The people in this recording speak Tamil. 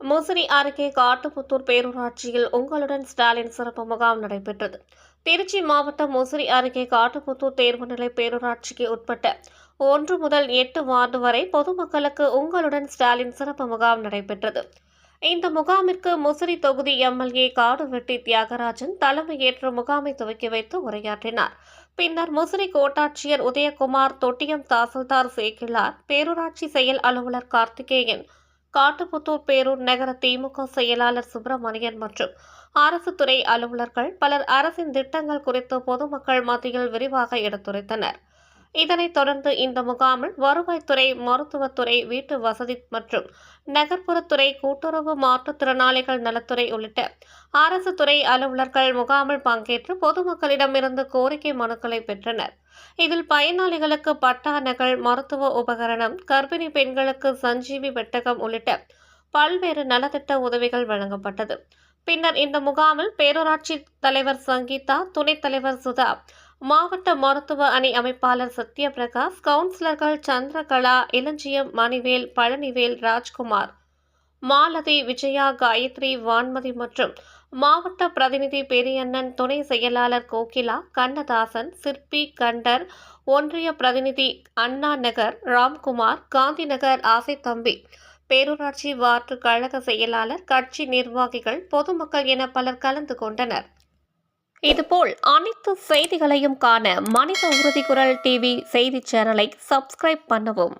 முசிறி அருகே காட்டுப்புத்தூர் பேரூராட்சியில் உங்களுடன் ஸ்டாலின் சிறப்பு முகாம் நடைபெற்றது. திருச்சி மாவட்டம் முசிறி அருகே காட்டுப்புத்தூர் தேர்வுநிலை பேரூராட்சிக்கு உட்பட்ட ஒன்று முதல் எட்டு வார்டு வரை பொதுமக்களுக்கு உங்களுடன் ஸ்டாலின் சிறப்பு முகாம் நடைபெற்றது. இந்த முகாமிற்கு முசிறி தொகுதி எம்எல்ஏ காடுவெட்டி தியாகராஜன் தலைமையேற்று முகாமை துவக்கி வைத்து உரையாற்றினார். பின்னர் முசிறி கோட்டாட்சியர் உதயகுமார் தொட்டியம் தாசில்தார் சேக்கிலார் பேரூராட்சி செயல் அலுவலர் கார்த்திகேயன் காட்டுப்புத்தூர் பேரூர் நகர திமுக செயலாளர் சுப்பிரமணியன் மற்றும் அரசு துறை அலுவலர்கள் பலர் அரசின் திட்டங்கள் குறித்து பொதுமக்கள் மத்தியில் விரிவாக எடுத்துரைத்தனர். இதனைத் தொடர்ந்து இந்த முகாமில் வருவாய்த்துறை மருத்துவத்துறை வீட்டு வசதி மற்றும் நகர்ப்புறத்துறை கூட்டுறவு மாற்றுத்திறனாளிகள் நலத்துறை உள்ளிட்ட அரசு துறை அலுவலர்கள் முகாமில் பங்கேற்று பொதுமக்களிடமிருந்து கோரிக்கை மனுக்களை பெற்றனர். இதில் பயனாளிகளுக்கு பட்டா நகல் மருத்துவ உபகரணம் கர்ப்பிணி பெண்களுக்கு சஞ்சீவி பெட்டகம் உள்ளிட்ட பல்வேறு நலத்திட்ட உதவிகள் வழங்கப்பட்டது. பின்னர் இந்த முகாமில் பேரூராட்சி தலைவர் சங்கீதா துணைத் தலைவர் சுதா மாவட்ட மருத்துவ அணி அமைப்பாளர் சத்யபிரகாஷ் கவுன்சிலர்கள் சந்திரகலா இளஞ்சியம் மணிவேல் பழனிவேல் ராஜ்குமார் மாலதி விஜயா காயத்ரி வான்மதி மற்றும் மாவட்ட பிரதிநிதி பெரியண்ணன் துணை செயலாளர் கோகிலா கண்ணதாசன் சிற்பி கண்டர் ஒன்றிய பிரதிநிதி அண்ணா நகர் ராம்குமார் காந்திநகர் ஆசைத்தம்பி பேரூராட்சி வார்டு கழக செயலாளர் கட்சி நிர்வாகிகள் பொதுமக்கள் என பலர் கலந்து கொண்டனர். இதுபோல் அனைத்து செய்திகளையும் காண மனித உறுதி குரல் டிவி செய்தி சேனலை சப்ஸ்கிரைப் பண்ணவும்.